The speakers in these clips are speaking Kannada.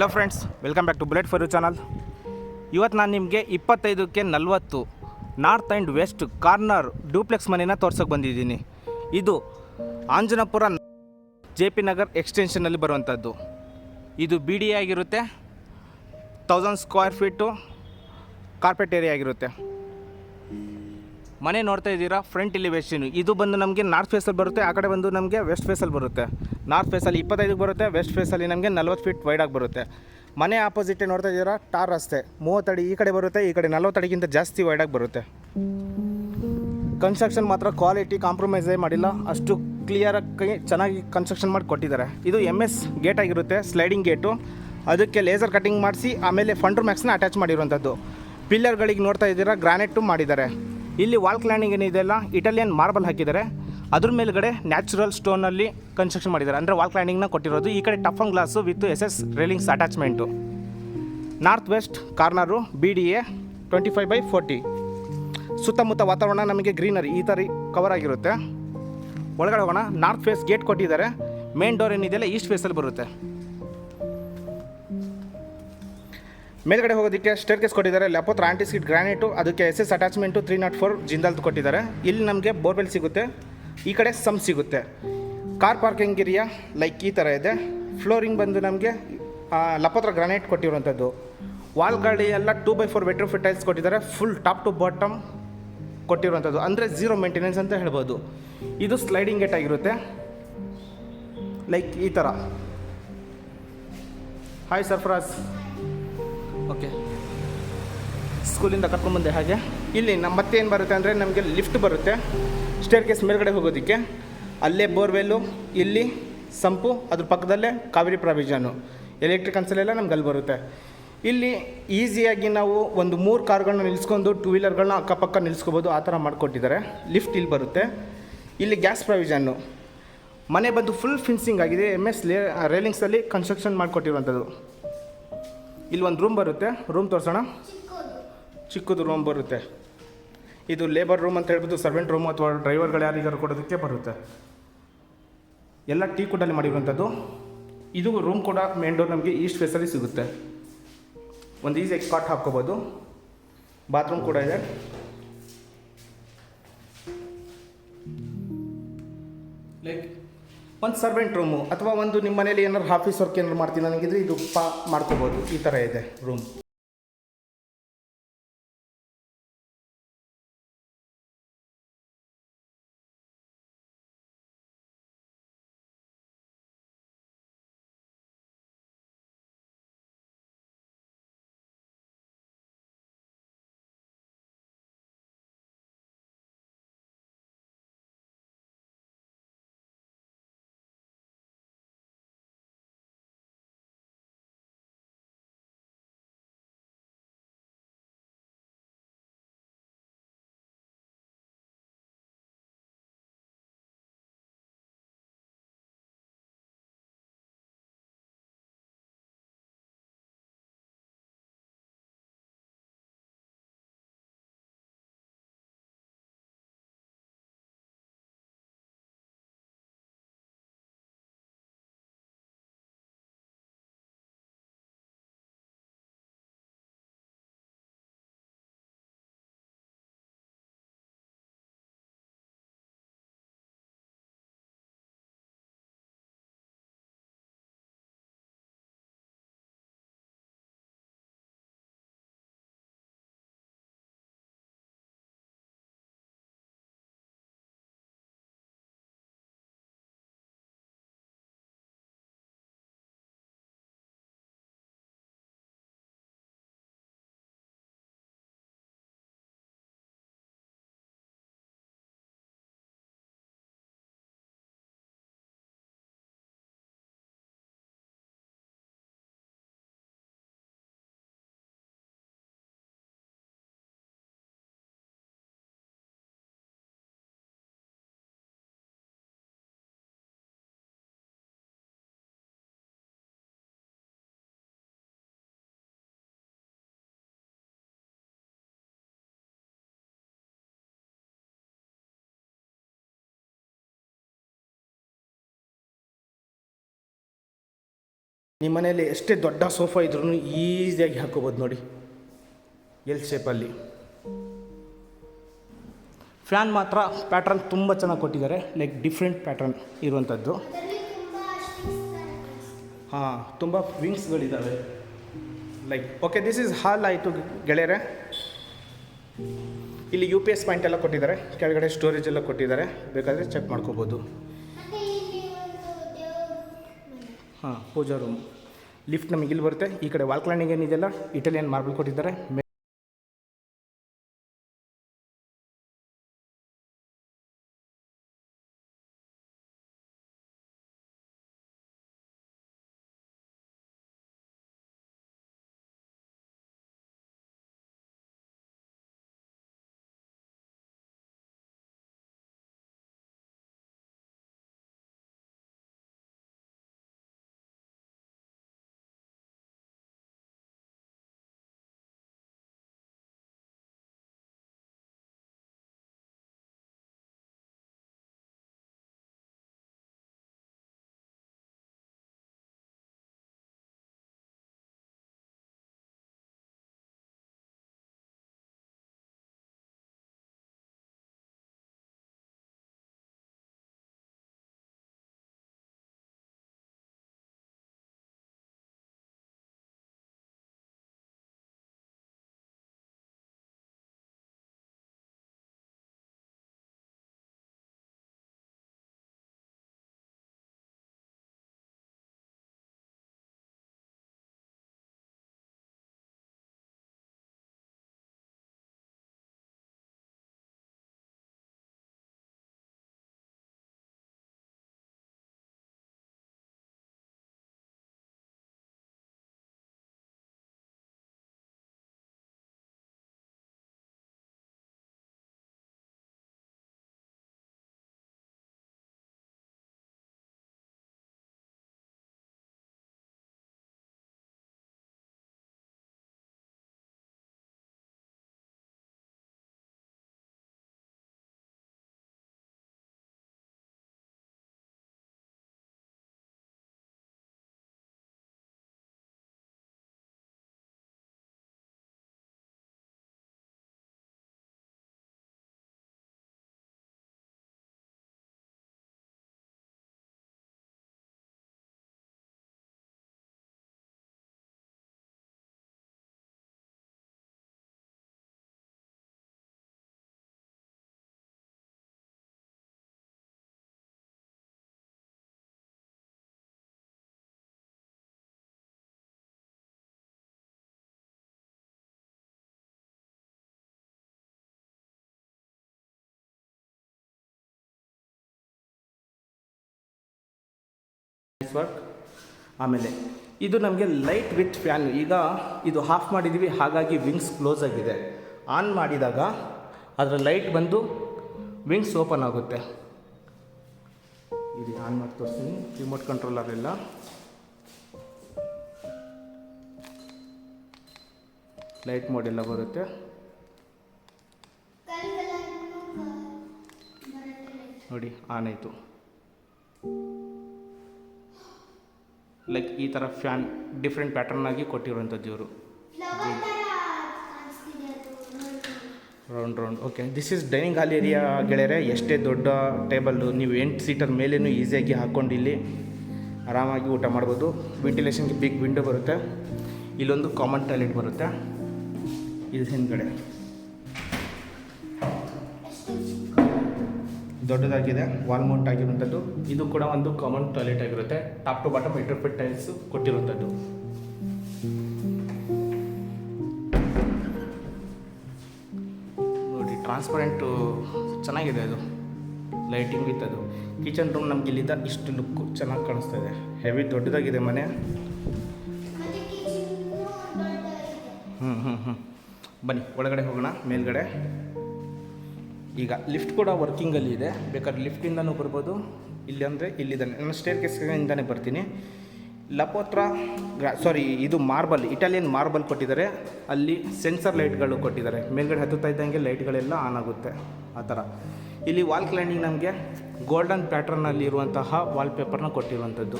Hello friends welcome back to bullet for you channel ಇವತ್ತು ನಾನು ನಿಮಗೆ ಇಪ್ಪತ್ತೈದಕ್ಕೆ ನಲವತ್ತು north and west corner duplex ಮನೆನ ತೋರ್ಸೋಕೆ ಬಂದಿದ್ದೀನಿ. ಇದು ಆಂಜನಪುರ ಜೆ ಪಿ ನಗರ್ ಎಕ್ಸ್ಟೆನ್ಷನಲ್ಲಿ ಬರುವಂಥದ್ದು ಇದು ಬಿ ಡಿ ಆಗಿರುತ್ತೆ thousand square feet carpet area ಆಗಿರುತ್ತೆ. ಮನೆ ನೋಡ್ತಾ ಇದ್ದೀರಾ? ಫ್ರಂಟ್ ಎಲಿವೇಶನ್ ಇದು ಬಂದು ನಮಗೆ ನಾರ್ತ್ ಫೇಸಲ್ಲಿ ಬರುತ್ತೆ, ಆ ಕಡೆ ಬಂದು ನಮಗೆ ವೆಸ್ಟ್ ಫೇಸಲ್ಲಿ ಬರುತ್ತೆ. ನಾರ್ತ್ ಫೇಸಲ್ಲಿ ಇಪ್ಪತ್ತೈದಕ್ಕೆ ಬರುತ್ತೆ ವೆಸ್ಟ್ ಫೇಸಲ್ಲಿ ನಮಗೆ ನಲ್ವತ್ತು ಫೀಟ್ ವೈಡಾಗಿ ಬರುತ್ತೆ. ಮನೆ ಆಪೋಸಿಟ್ ನೋಡ್ತಾ ಇದ್ದೀರಾ? ಟಾರ್ ರಸ್ತೆ. ಮೂವತ್ತಡಿ ಈ ಕಡೆ ಬರುತ್ತೆ, ಈ ಕಡೆ ನಲ್ವತ್ತಡಿಗಿಂತ ಜಾಸ್ತಿ ವೈಡಾಗಿ ಬರುತ್ತೆ. ಕನ್ಸ್ಟ್ರಕ್ಷನ್ ಮಾತ್ರ ಕ್ವಾಲಿಟಿ ಕಾಂಪ್ರಮೈಸೇ ಮಾಡಿಲ್ಲ. ಅಷ್ಟು ಕ್ಲಿಯರಾಗಿ ಚೆನ್ನಾಗಿ ಕನ್ಸ್ಟ್ರಕ್ಷನ್ ಮಾಡಿ ಕೊಟ್ಟಿದ್ದಾರೆ. ಇದು ಎಂ ಎಸ್ ಗೇಟ್ ಆಗಿರುತ್ತೆ ಸ್ಲೈಡಿಂಗ್ ಗೇಟು ಅದಕ್ಕೆ ಲೇಸರ್ ಕಟಿಂಗ್ ಮಾಡಿಸಿ, ಆಮೇಲೆ ಫಂಡ್ರ್ ಮ್ಯಾಕ್ಸ್ನ ಅಟ್ಯಾಚ್ ಮಾಡಿರುವಂಥದ್ದು. ಪಿಲ್ಲರ್ಗಳಿಗೆ ನೋಡ್ತಾ ಇದ್ದೀರಾ ಗ್ರಾನೈಟು ಮಾಡಿದ್ದಾರೆ. ಇಲ್ಲಿ ವಾಲ್ ಕ್ಲಾನಿಂಗ್ ಏನಿದೆಯಲ್ಲ ಇಟಾಲಿಯನ್ ಮಾರ್ಬಲ್ ಹಾಕಿದ್ದಾರೆ. ಅದ್ರ ಮೇಲ್ಗಡೆ ನ್ಯಾಚುರಲ್ ಸ್ಟೋನಲ್ಲಿ ಕನ್ಸ್ಟ್ರಕ್ಷನ್ ಮಾಡಿದ್ದಾರೆ. ಅಂದರೆ ವಾಲ್ ಕ್ಲಾನಿಂಗ್ನ ಕೊಟ್ಟಿರೋದು. ಈ ಕಡೆ tough and glass with S S railings attachment north west corner B D A twenty five by forty ಸುತ್ತಮುತ್ತ ವಾತಾವರಣ ನಮಗೆ ಗ್ರೀನರಿ ಈ ಥರ ಕವರ್ ಆಗಿರುತ್ತೆ. ಒಳಗಡೆ ಹೋಗೋಣ. ನಾರ್ತ್ ಫೇಸ್ ಗೇಟ್ ಕೊಟ್ಟಿದ್ದಾರೆ. ಮೇನ್ ಡೋರ್ ಏನಿದೆಯಲ್ಲ ಈಸ್ಟ್ ಫೇಸಲ್ಲಿ ಬರುತ್ತೆ. ಮೇಲ್ಗಡೆ ಹೋಗೋದಕ್ಕೆ ಸ್ಟೇರ್ ಕೇಸ್ ಕೊಟ್ಟಿದ್ದಾರೆ ಆಂಟಿ ಸಿಕ್ಟ್ ಗ್ರಾನೈಟು ಅದಕ್ಕೆ S S attachment three naught four ಜಿಂದಾಲ್ದು ಕೊಟ್ಟಿದ್ದಾರೆ. ಇಲ್ಲಿ ನಮಗೆ ಬೋರ್ವೆಲ್ ಸಿಗುತ್ತೆ. ಈ ಕಡೆ ಸಮ್ ಸಿಗುತ್ತೆ. ಕಾರ್ ಪಾರ್ಕಿಂಗ್ ಏರಿಯಾ ಲೈಕ್ ಈ ಥರ ಇದೆ. ಫ್ಲೋರಿಂಗ್ ಬಂದು ನಮಗೆ ಲಪೋತ್ರ ಗ್ರಾನೈಟ್ ಕೊಟ್ಟಿರುವಂಥದ್ದು. ವಾಲ್ ಗಾಡಿ ಎಲ್ಲ two by four bedroom fit tiles ಕೊಟ್ಟಿದ್ದಾರೆ. ಫುಲ್ ಟಾಪ್ ಟು ಬಾಟಮ್ ಕೊಟ್ಟಿರುವಂಥದ್ದು. ಅಂದರೆ ಝೀರೋ ಮೇಂಟೆನೆನ್ಸ್ ಅಂತ ಹೇಳ್ಬೋದು. ಇದು ಸ್ಲೈಡಿಂಗ್ ಗೇಟ್ ಆಗಿರುತ್ತೆ. ಲೈಕ್ ಈ ಥರ ಹಾಯ್ ಸರ್ಫರಾಜ್ ಓಕೆ. ಸ್ಕೂಲಿಂದ ಕರ್ಕೊಂಡ್ಬಂದೆ ಹಾಗೆ. ಇಲ್ಲಿ ನಮ್ಮ ಮತ್ತೆ ಏನು ಬರುತ್ತೆ ಅಂದರೆ ನಮಗೆ ಲಿಫ್ಟ್ ಬರುತ್ತೆ. ಸ್ಟೇರ್ ಕೇಸ್ ಮೇಲ್ಗಡೆ ಹೋಗೋದಕ್ಕೆ. ಅಲ್ಲೇ ಬೋರ್ವೆಲ್ಲು, ಇಲ್ಲಿ ಸಂಪು, ಅದ್ರ ಪಕ್ಕದಲ್ಲೇ ಕಾವೇರಿ ಪ್ರಾವಿಷನು ಎಲೆಕ್ಟ್ರಿಕ್ ಅನ್ಸಲೆಲ್ಲ ನಮ್ಗೆ ಅಲ್ಲಿ ಬರುತ್ತೆ. ಇಲ್ಲಿ ಈಸಿಯಾಗಿ ನಾವು ಒಂದು ಮೂರು ಕಾರ್ಗಳನ್ನ ನಿಲ್ಲಿಸ್ಕೊಂಡು ಟೂ ವೀಲರ್ಗಳನ್ನ ಅಕ್ಕಪಕ್ಕ ನಿಲ್ಲಿಸ್ಕೋಬೋದು ಆ ಥರ ಮಾಡಿಕೊಟ್ಟಿದ್ದಾರೆ. ಲಿಫ್ಟ್ ಇಲ್ಲಿ ಬರುತ್ತೆ. ಇಲ್ಲಿ ಗ್ಯಾಸ್ ಪ್ರಾವಿಷನ್ನು ಮನೆ ಬಂದು ಫುಲ್ ಫಿನ್ಸಿಂಗ್ ಆಗಿದೆ. ಎಂ ಎಸ್ ಲೇ ರೇಲಿಂಗ್ಸಲ್ಲಿ ಕನ್ಸ್ಟ್ರಕ್ಷನ್ ಮಾಡಿಕೊಟ್ಟಿರುವಂಥದ್ದು. ಇಲ್ಲಿ ಒಂದು ರೂಮ್ ಬರುತ್ತೆ. ರೂಮ್ ತೋರಿಸೋಣ. ಚಿಕ್ಕದು ರೂಮ್ ಬರುತ್ತೆ. ಇದು ಲೇಬರ್ ರೂಮ್ ಅಂತ ಹೇಳ್ಬಿಟ್ಟು ಸರ್ವೆಂಟ್ ರೂಮ್ ಅಥವಾ ಡ್ರೈವರ್ಗಳು ಯಾರಿಗಾರು ಕೊಡೋದಕ್ಕೆ ಬರುತ್ತೆ. ಎಲ್ಲ ಟೀ ಕುಡ್ಡಲ್ಲಿ ಮಾಡಿರುವಂಥದ್ದು. ಇದು ರೂಮ್ ಕೂಡ ಮೇನ್ ಡೋರ್ ನಮಗೆ ಈಸ್ಟ್ ಫೇಸಲ್ಲಿ ಸಿಗುತ್ತೆ. ಒಂದು ಈಸಿ ಎಕ್ಸ್ಪಾಟ್ ಹಾಕ್ಕೋಬೋದು. ಬಾತ್ರೂಮ್ ಕೂಡ ಇದೆ. ಲೈಕ್ ಒಂದು ಸರ್ವೆಂಟ್ ರೂಮು ಅಥವಾ ಒಂದು ನಿಮ್ಮ ಮನೇಲಿ ಏನಾದ್ರು ಆಫೀಸ್ ವರ್ಕ್ ಏನಾದ್ರು ಮಾಡ್ತೀನಿ ನನಗಿದ್ರೆ ಇದು ಪಾ ಮಾಡ್ಕೋಬೋದು. ಈ ಥರ ಇದೆ ರೂಮ್ ನಿಮ್ಮ ಮನೆಯಲ್ಲಿ ಎಷ್ಟೇ ದೊಡ್ಡ ಸೋಫಾ ಇದ್ರೂ ಈಸಿಯಾಗಿ ಹಾಕೋಬೋದು ನೋಡಿ. ಎಲ್ ಶೇಪಲ್ಲಿ ಫ್ಯಾನ್ ಮಾತ್ರ ಪ್ಯಾಟ್ರನ್ ತುಂಬ ಚೆನ್ನಾಗಿ ಕೊಟ್ಟಿದ್ದಾರೆ. ಲೈಕ್ ಡಿಫ್ರೆಂಟ್ ಪ್ಯಾಟ್ರನ್ ಇರುವಂಥದ್ದು ಹಾಂ, ತುಂಬ ವಿಂಗ್ಸ್ಗಳಿದ್ದಾವೆ like okay this is hall ಆಯಿತು ಗೆಳೆಯರೆ. ಇಲ್ಲಿ ಯು ಪಿ ಎಸ್ ಪಾಯಿಂಟ್ ಎಲ್ಲ ಕೊಟ್ಟಿದ್ದಾರೆ. ಕೆಳಗಡೆ ಸ್ಟೋರೇಜ್ ಎಲ್ಲ ಕೊಟ್ಟಿದ್ದಾರೆ. ಬೇಕಾದರೆ ಚೆಕ್ ಮಾಡ್ಕೋಬೋದು. ಹಾಂ ಪೂಜಾ ರೂಮ್ ಲಿಫ್ಟ್ ನಮಗೆ ಇಲ್ಲಿ ಬರುತ್ತೆ. ಈ ಕಡೆ ವಾಲ್ ಏನಿದೆಯಲ್ಲ ಇಟಾಲಿಯನ್ ಮಾರ್ಬಲ್ ಕೊಟ್ಟಿದ್ದಾರೆ. ವರ್ಕ್ ಆಮೇಲೆ ಇದು ನಮಗೆ ಲೈಟ್ ವಿತ್ ಫ್ಯಾನ್ ಈಗ ಇದು ಆಫ್ ಮಾಡಿದ್ದೀವಿ ಹಾಗಾಗಿ ವಿಂಗ್ಸ್ ಕ್ಲೋಸ್ ಆಗಿದೆ. ಆನ್ ಮಾಡಿದಾಗ ಅದರ ಲೈಟ್ ಬಂದು ವಿಂಗ್ಸ್ ಓಪನ್ ಆಗುತ್ತೆ. ಇದು ಆನ್ ಮಾಡಿ ತೋರಿಸ್ತೀನಿ. ರಿಮೋಟ್ ಕಂಟ್ರೋಲರ್ ಎಲ್ಲ ಲೈಟ್ ಮೋಡ್ ಎಲ್ಲ ಬರುತ್ತೆ. ನೋಡಿ ಆನ್ ಆಯಿತು. ಲೈಕ್ ಈ ಥರ ಫ್ಯಾನ್ ಡಿಫ್ರೆಂಟ್ ಪ್ಯಾಟರ್ನ್ ಆಗಿ ಕೊಟ್ಟಿರುವಂಥದ್ದು ಇವರು. Round round okay this is dining hall area ಗೆಳೆಯರೆ. ಎಷ್ಟೇ ದೊಡ್ಡ ಟೇಬಲ್ಲು ನೀವು ಎಂಟು ಸೀಟರ್ ಮೇಲೇನು ಈಸಿಯಾಗಿ ಹಾಕ್ಕೊಂಡು ಇಲ್ಲಿ ಆರಾಮಾಗಿ ಊಟ ಮಾಡ್ಬೋದು. ವೆಂಟಿಲೇಷನ್ಗೆ ಬಿಗ್ ವಿಂಡೋ ಬರುತ್ತೆ. ಇಲ್ಲೊಂದು ಕಾಮನ್ ಟಾಯ್ಲೆಟ್ ಬರುತ್ತೆ. ಇದು ಹಿಂದ್ಗಡೆ. ದೊಡ್ಡದಾಗಿದೆ ವಾಲ್ ಮೌಂಟ್ ಆಗಿರುವಂಥದ್ದು ಇದು ಕೂಡ ಒಂದು ಕಾಮನ್ ಟಾಯ್ಲೆಟ್ ಆಗಿರುತ್ತೆ. Top to bottom inter fit fit tiles ಕೊಟ್ಟಿರುವಂಥದ್ದು ನೋಡಿ ಟ್ರಾನ್ಸ್ಪರೆಂಟು ಚೆನ್ನಾಗಿದೆ ಅದು. ಲೈಟಿಂಗ್ ವಿತ್ ಅದು. ಕಿಚನ್ ರೂಮ್ ನಮ್ಗೆ ಇಲ್ಲಿದ್ದ ಇಷ್ಟು ಲುಕ್ ಚೆನ್ನಾಗಿ ಕಾಣಿಸ್ತಾ ಇದೆ. ಹೆವಿ ದೊಡ್ಡದಾಗಿದೆ ಮನೆ. ಹ್ಞೂ ಹ್ಞೂ ಹ್ಞೂ ಬನ್ನಿ, ಒಳಗಡೆ ಹೋಗೋಣ, ಮೇಲ್ಗಡೆ. ಈಗ ಲಿಫ್ಟ್ ಕೂಡ ವರ್ಕಿಂಗಲ್ಲಿ ಇದೆ. ಬೇಕಾದ್ರೆ ಲಿಫ್ಟಿಂದನೂ ಬರ್ಬೋದು, ಇಲ್ಲಿ ಅಂದರೆ ಇಲ್ಲಿದ್ದಾನೆ ನಾನು ಸ್ಟೇರ್ ಕೇಸ್ಗಳಿಂದನೇ ಬರ್ತೀನಿ. ಲಪೋತ್ರ ಸಾರಿ ಇದು ಮಾರ್ಬಲ್ ಇಟಾಲಿಯನ್ ಮಾರ್ಬಲ್ ಕೊಟ್ಟಿದ್ದಾರೆ. ಅಲ್ಲಿ ಸೆನ್ಸರ್ ಲೈಟ್ಗಳು ಕೊಟ್ಟಿದ್ದಾರೆ. ಮೇಲ್ಗಡೆ ಹತ್ತುತ್ತಾ ಇದ್ದಂಗೆ ಲೈಟ್ಗಳೆಲ್ಲ ಆನ್ ಆಗುತ್ತೆ. ಆ ಥರ. ಇಲ್ಲಿ ವಾಲ್ ಕ್ಲೈಂಡಿಂಗ್ ನಮಗೆ ಗೋಲ್ಡನ್ ಪ್ಯಾಟ್ರನ್ನಲ್ಲಿ ಇರುವಂತಹ ವಾಲ್ಪೇಪರ್ನ ಕೊಟ್ಟಿರುವಂಥದ್ದು.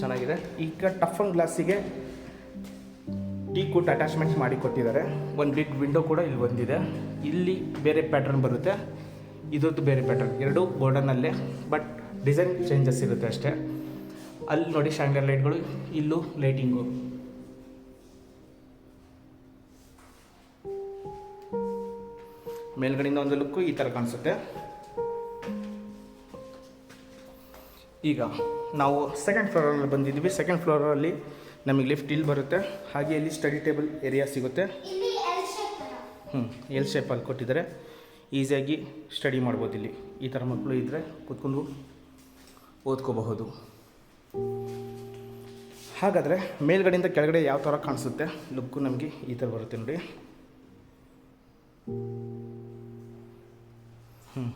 ಚೆನ್ನಾಗಿದೆ. ಈಗ ಟಫ್ ಅಂಡ್ ಗ್ಲಾಸಿಗೆ ಟೀ ಕೂಟ್ ಅಟ್ಯಾಚ್ಮೆಂಟ್ ಮಾಡಿ ಕೊಟ್ಟಿದ್ದಾರೆ. ಒಂದು ಬಿಗ್ ವಿಂಡೋ ಕೂಡ ಇಲ್ಲಿ ಬಂದಿದೆ. ಇಲ್ಲಿ ಬೇರೆ ಪ್ಯಾಟರ್ನ್ ಬರುತ್ತೆ. ಇದ್ರದ್ದು ಬೇರೆ ಪ್ಯಾಟರ್ನ್ ಎರಡು ಗೋಲ್ಡನಲ್ಲೇ ಬಟ್ ಡಿಸೈನ್ ಚೇಂಜಸ್ ಇರುತ್ತೆ ಅಷ್ಟೇ. ಅಲ್ಲಿ ನೋಡಿ ಶಾಂಗ್ಲರ್ ಲೈಟ್ಗಳು ಇಲ್ಲೂ ಲೈಟಿಂಗು ಮೇಲ್ಗಡೆಯಿಂದ ಒಂದು ಲುಕ್ಕು ಈ ಥರ ಕಾಣಿಸುತ್ತೆ. ಈಗ ನಾವು ಸೆಕೆಂಡ್ ಫ್ಲೋರಲ್ಲಿ ಬಂದಿದ್ದೀವಿ. ಸೆಕೆಂಡ್ ಫ್ಲೋರಲ್ಲಿ ನಮಗೆ ಲಿಫ್ಟ್ ಇಲ್ಲಿ ಬರುತ್ತೆ. ಹಾಗೆ ಇಲ್ಲಿ ಸ್ಟಡಿ ಟೇಬಲ್ ಏರಿಯಾ ಸಿಗುತ್ತೆ ಇಲ್ಲಿ ಎಲ್ ಶೇಪ್ ತರ ಹ್ಞೂ ಎಲ್ ಶೇಪಲ್ಲಿ ಕೊಟ್ಟಿದ್ದಾರೆ. ಈಸಿಯಾಗಿ ಸ್ಟಡಿ ಮಾಡ್ಬೋದು ಇಲ್ಲಿ. ಈ ಥರ ಮಕ್ಕಳು ಇದ್ದರೆ ಕೂತ್ಕೊಂಡು ಓದ್ಕೋಬಹುದು. ಹಾಗಾದರೆ ಮೇಲ್ಗಡೆಯಿಂದ ಕೆಳಗಡೆ ಯಾವ ಥರ ಕಾಣಿಸುತ್ತೆ? ಲುಕ್ಕು ನಮಗೆ ಈ ಥರ ಬರುತ್ತೆ ನೋಡಿ. ಹ್ಞೂ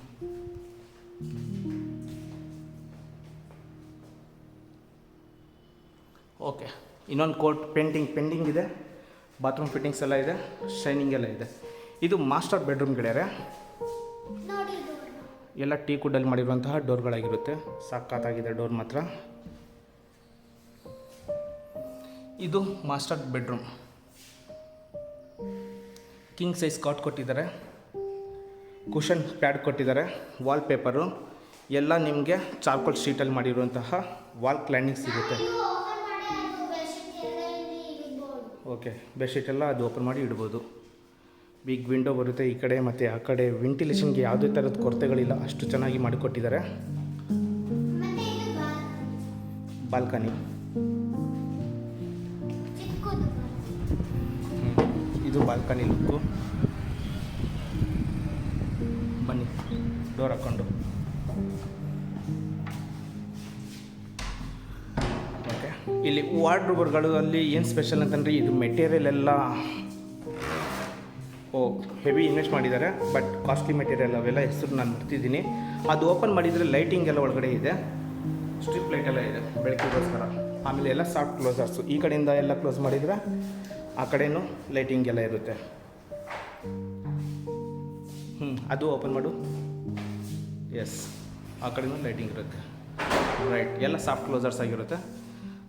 ಓಕೆ ಇನ್ನೊಂದು ಕೋಟ್ ಪೇಂಟಿಂಗ್ ಪೆಂಡಿಂಗ್ ಇದೆ. ಬಾತ್ರೂಮ್ ಫಿಟ್ಟಿಂಗ್ಸ್ ಎಲ್ಲ ಇದೆ ಶೈನಿಂಗ್ ಎಲ್ಲ ಇದೆ. ಇದು ಮಾಸ್ಟರ್ ಬೆಡ್ರೂಮ್ ಗೆಳೆಯರೆ. ಎಲ್ಲ ಟೀ ಕುಡ್ಡಲ್ಲಿ ಮಾಡಿರುವಂತಹ ಡೋರ್ಗಳಾಗಿರುತ್ತೆ. ಸಾಕಾತಾಗಿದೆ ಡೋರ್ ಮಾತ್ರ. ಇದು master bedroom king size cot ಕೊಟ್ಟಿದ್ದಾರೆ. ಕುಷನ್ ಪ್ಯಾಡ್ ಕೊಟ್ಟಿದ್ದಾರೆ. ವಾಲ್ ಪೇಪರು ಎಲ್ಲ ನಿಮಗೆ ಚಾರ್ಕೋಲ್ ಶೀಟಲ್ಲಿ ಮಾಡಿರುವಂತಹ ವಾಲ್ ಕ್ಲೈನಿಂಗ್ ಸಿಗುತ್ತೆ. ಓಕೆ ಬೆಡ್ಶೀಟೆಲ್ಲ ಅದು ಓಪನ್ ಮಾಡಿ ಇಡ್ಬೋದು. ಬಿಗ್ ವಿಂಡೋ ಬರುತ್ತೆ ಈ ಕಡೆ ಮತ್ತು ಆ ಕಡೆ ವೆಂಟಿಲೇಷನ್ಗೆ ಯಾವುದೇ ಥರದ ಕೊರತೆಗಳಿಲ್ಲ, ಅಷ್ಟು ಚೆನ್ನಾಗಿ ಮಾಡಿಕೊಟ್ಟಿದ್ದಾರೆ. ಬಾಲ್ಕನಿ ಇದು ಬಾಲ್ಕನಿ ಲುಕ್ಕು ಬನ್ನಿ ಡೋರ್ ಹಾಕ್ಕೊಂಡು ಇಲ್ಲಿ ವಾರ್ಡ್ರೋಬರ್ಗಳು ಅಲ್ಲಿ ಏನು ಸ್ಪೆಷಲ್ ಅಂತಂದರೆ ಇದು ಮೆಟೀರಿಯಲ್ ಎಲ್ಲ, ಓ ಹೆವಿ ಇನ್ವೆಸ್ಟ್ ಮಾಡಿದ್ದಾರೆ. ಬಟ್ ಕಾಸ್ಟ್ಲಿ ಮೆಟೀರಿಯಲ್ ಅವೆಲ್ಲ ಹೆಸರು ನಾನು ಬರ್ತಿದ್ದೀನಿ ಅದು ಓಪನ್ ಮಾಡಿದರೆ ಲೈಟಿಂಗ್ ಎಲ್ಲ ಒಳಗಡೆ ಇದೆ. ಸ್ಟ್ರಿಪ್ ಲೈಟ್ ಎಲ್ಲ ಇದೆ, ಬೆಳಕಿಗೋಸ್ಕರ. ಆಮೇಲೆ ಎಲ್ಲ ಸಾಫ್ಟ್ ಕ್ಲೋಸರ್ಸು ಈ ಕಡೆಯಿಂದ ಎಲ್ಲ ಕ್ಲೋಸ್ ಮಾಡಿದರೆ ಆ ಕಡೆಯೂ ಲೈಟಿಂಗ್ ಎಲ್ಲ ಇರುತ್ತೆ. ಹ್ಞೂ ಅದು ಓಪನ್ ಮಾಡು. ಎಸ್ ಆ ಕಡೆಯೂ ಲೈಟಿಂಗ್ ಇರುತ್ತೆ. ರೈಟ್ ಎಲ್ಲ ಸಾಫ್ಟ್ ಕ್ಲೋಸರ್ಸ್ ಆಗಿರುತ್ತೆ.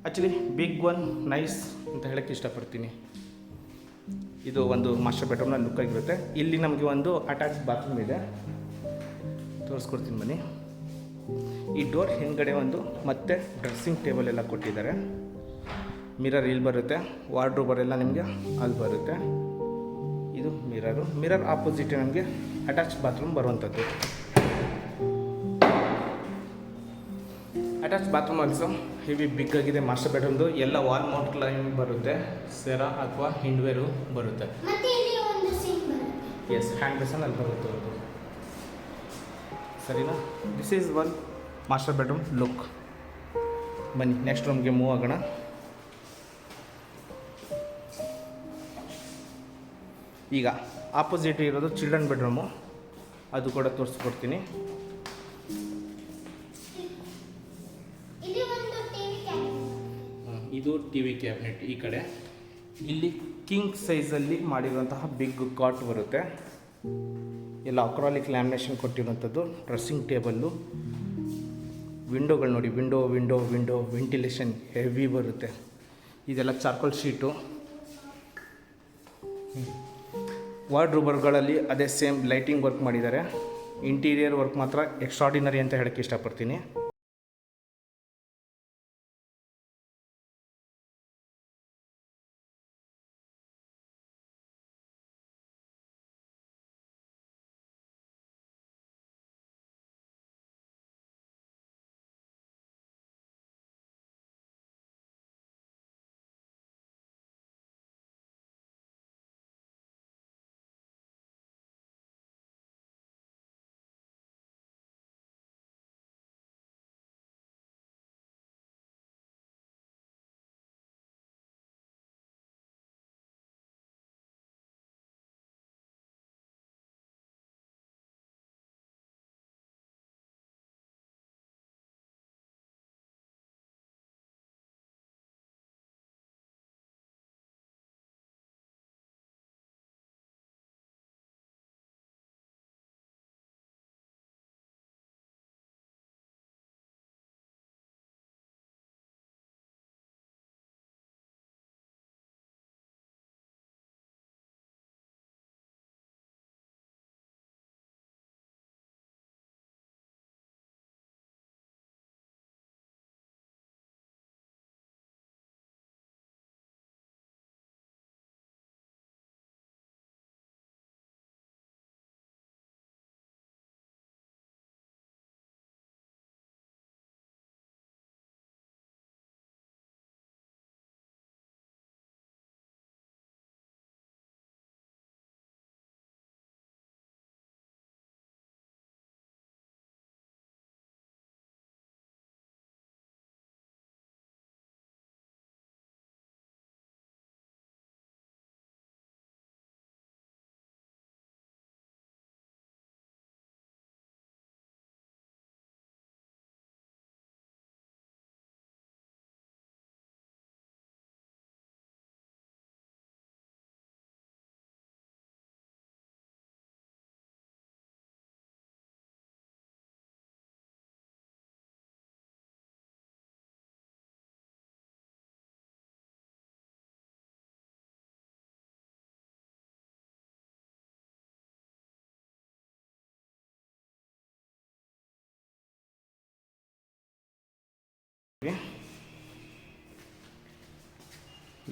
ಆ್ಯಕ್ಚುಲಿ ಬಿಗ್ ಒನ್ ನೈಸ್ ಅಂತ ಹೇಳೋಕ್ಕೆ ಇಷ್ಟಪಡ್ತೀನಿ. ಇದು ಒಂದು ಮಾಸ್ಟರ್ ಬೆಡ್ರೂಮ್ನ ಲುಕ್ ಆಗಿರುತ್ತೆ. ಇಲ್ಲಿ ನಮಗೆ ಒಂದು ಅಟ್ಯಾಚ್ ಬಾತ್ರೂಮ್ ಇದೆ. ತೋರಿಸ್ಕೊಡ್ತೀನಿ ಬನ್ನಿ. ಈ ಡೋರ್ ಹಿಂದ್ಗಡೆ ಒಂದು ಮತ್ತೆ ಡ್ರೆಸ್ಸಿಂಗ್ ಟೇಬಲ್ ಎಲ್ಲ ಕೊಟ್ಟಿದ್ದಾರೆ. ಮಿರರ್ ಇಲ್ಲಿ ಬರುತ್ತೆ. ವಾರ್ಡ್ರೋಬರ್ ಎಲ್ಲ ನಿಮಗೆ ಅಲ್ಲಿ ಬರುತ್ತೆ. ಇದು ಮಿರರು ಮಿರರ್ ಆಪೋಸಿಟ್ ನಮಗೆ ಅಟ್ಯಾಚ್ ಬಾತ್ರೂಮ್ ಬರುವಂಥದ್ದು. Attach bathroom also heavy big ಆಗಿದೆ ಮಾಸ್ಟರ್ ಬೆಡ್ರೂಮ್ದು ಎಲ್ಲ ವಾಲ್ ಮೌಂಟ್ ಕ್ಲೈಮ್ ಬರುತ್ತೆ. ಸೆರಾ ಅಥವಾ ಹಿಂಡ್ವೇರು ಬರುತ್ತೆ. ಎಸ್ ಹ್ಯಾಂಡ್ ಬೇಸನ್ ಅಲ್ಲಿ ಬರುತ್ತೆ ಅದು. ಸರಿನಾ? This is one master bedroom look ಬನ್ನಿ ನೆಕ್ಸ್ಟ್ ರೂಮ್ಗೆ ಮೂವ್ ಆಗೋಣ. ಈಗ ಆಪೋಸಿಟ್ ಇರೋದು ಚಿಲ್ಡ್ರನ್ ಬೆಡ್ರೂಮು ಅದು ಕೂಡ ತೋರಿಸ್ಕೊಡ್ತೀನಿ. ಇದು ಟಿ ವಿ ಕ್ಯಾಬಿನೆಟ್ ಈ ಕಡೆ. ಇಲ್ಲಿ ಕಿಂಗ್ ಸೈಜಲ್ಲಿ ಮಾಡಿರುವಂತಹ ಬಿಗ್ ಕಾಟ್ ಬರುತ್ತೆ. ಎಲ್ಲ ಅಕ್ರಾಲಿಕ್ ಲ್ಯಾಮಿನೇಷನ್ ಕೊಟ್ಟಿರುವಂಥದ್ದು, ಡ್ರೆಸ್ಸಿಂಗ್ ಟೇಬಲ್ಲು. ವಿಂಡೋಗಳು ನೋಡಿ, window window window, ventilation heavy ಬರುತ್ತೆ. ಇದೆಲ್ಲ ಚಾರ್ಕೋಲ್ ಶೀಟು. ವಾರ್ಡ್ರೂಬರ್ಗಳಲ್ಲಿ ಅದೇ ಸೇಮ್ ಲೈಟಿಂಗ್ ವರ್ಕ್ ಮಾಡಿದ್ದಾರೆ. ಇಂಟೀರಿಯರ್ ವರ್ಕ್ ಮಾತ್ರ ಎಕ್ಸ್ಟ್ರಾಡಿನರಿ ಅಂತ ಹೇಳೋಕ್ಕೆ ಇಷ್ಟಪಡ್ತೀನಿ.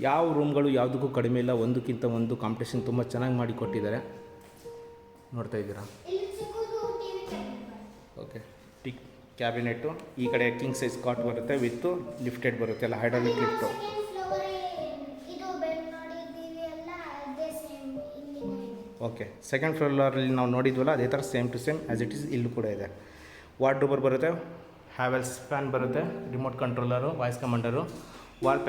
ಯಾವ ರೂಮ್ಗಳು ಯಾವುದಕ್ಕೂ ಕಡಿಮೆ ಇಲ್ಲ, ಒಂದಕ್ಕಿಂತ ಒಂದು ಕಾಂಪಿಟೇಷನ್ ತುಂಬ ಚೆನ್ನಾಗಿ ಮಾಡಿ ಕೊಟ್ಟಿದ್ದಾರೆ. ನೋಡ್ತಾ ಇದ್ದೀರಾ? ಓಕೆ ಟಿಕ್ ಕ್ಯಾಬಿನೆಟ್ಟು ಈ ಕಡೆ ಕಿಂಗ್ ಸೈಜ್ ಕಾಟ್ ಬರುತ್ತೆ ವಿತ್ ಲಿಫ್ಟೆಡ್ ಬರುತ್ತೆ ಅಲ್ಲ ಹೈಡ್ರಾಲಿಕ್ ಲಿಫ್ಟು ಓಕೆ ಸೆಕೆಂಡ್ ಫ್ಲೋರಲ್ಲಿ ನಾವು ನೋಡಿದ್ವಲ್ಲ, ಅದೇ ಥರ same to same as it is ಇಲ್ಲೂ ಕೂಡ ಇದೆ. ವಾರ್ಡ್ರೋಬರ್ ಬರುತ್ತೆ. ಹ್ಯಾವೆಲ್ಸ್ ಫ್ಯಾನ್ ಬರುತ್ತೆ remote controller voice commander wall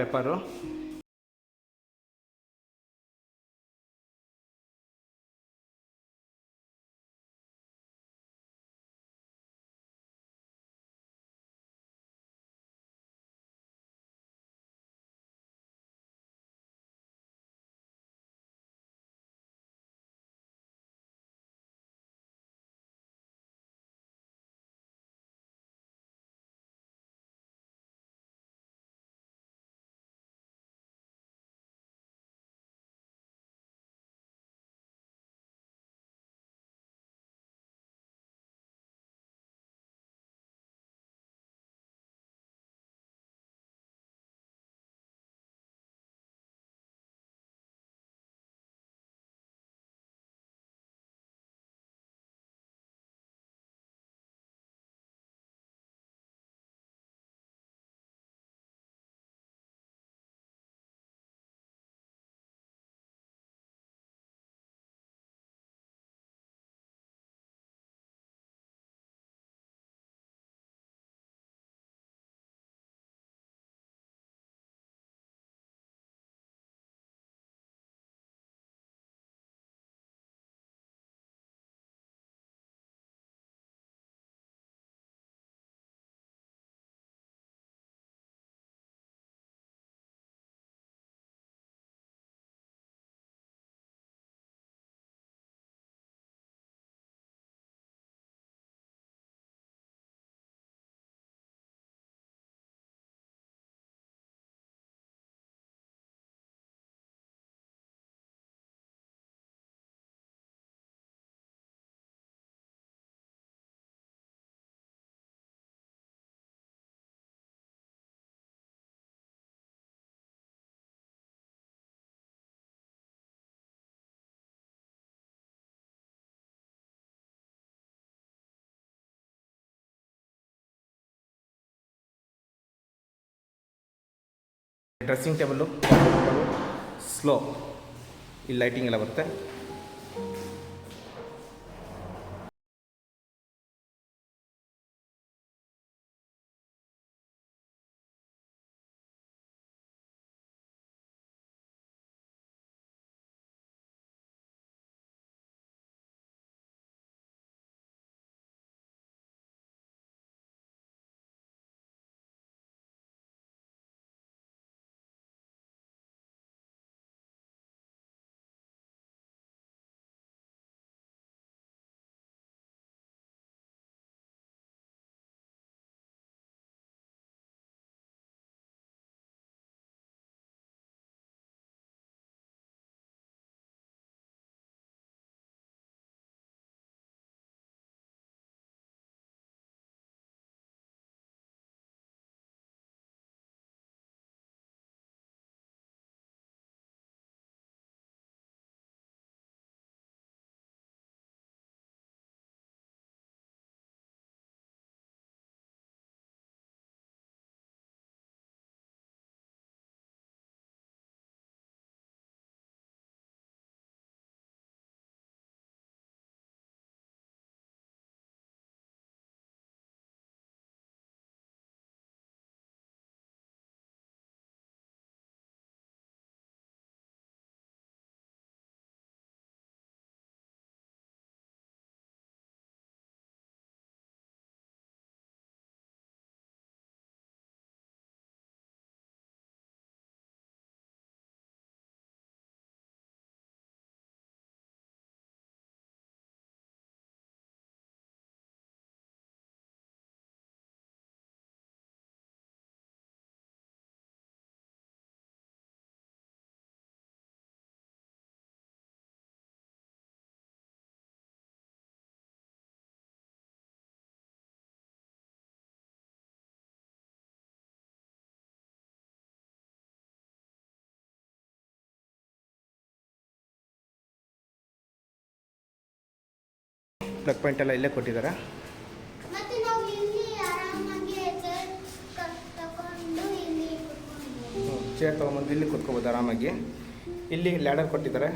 dressing table slow ಇಲ್ಲಿ ಲೈಟಿಂಗ್ ಎಲ್ಲ ಬರುತ್ತೆ. ಪ್ಲಗ್ ಪಾಯಿಂಟ್ ಎಲ್ಲ ಇಲ್ಲೇ ಕೊಟ್ಟಿದ್ದಾರೆ. ಚೇರ್ ತೊಗೊಂಬಂದು ಇಲ್ಲಿ ಕುತ್ಕೋಬೋದು ಆರಾಮಾಗಿ. ಇಲ್ಲಿ ಲ್ಯಾಡರ್ ಕೊಟ್ಟಿದ್ದಾರೆ.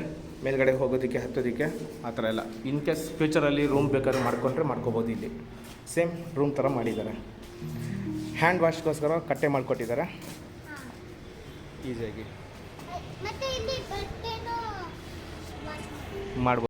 ಮೇಲ್ಗಡೆ ಹೋಗೋದಕ್ಕೆ ಹತ್ತೋದಕ್ಕೆ ಆ ಥರ ಎಲ್ಲ. ಇನ್ ಕೇಸ್ ಫ್ಯೂಚರಲ್ಲಿ ರೂಮ್ ಬೇಕಾದ್ರೆ ಮಾಡ್ಕೊಂಡ್ರೆ ಮಾಡ್ಕೋಬೋದು ಇಲ್ಲಿ. ಸೇಮ್ ರೂಮ್ ಥರ ಮಾಡಿದ್ದಾರೆ. ಹ್ಯಾಂಡ್ ವಾಶ್ಗೋಸ್ಕರ ಕಟ್ಟೆ ಮಾಡಿಕೊಟ್ಟಿದ್ದಾರೆ. ಈಸಿಯಾಗಿ ಮಾಡ್ಬೋದು.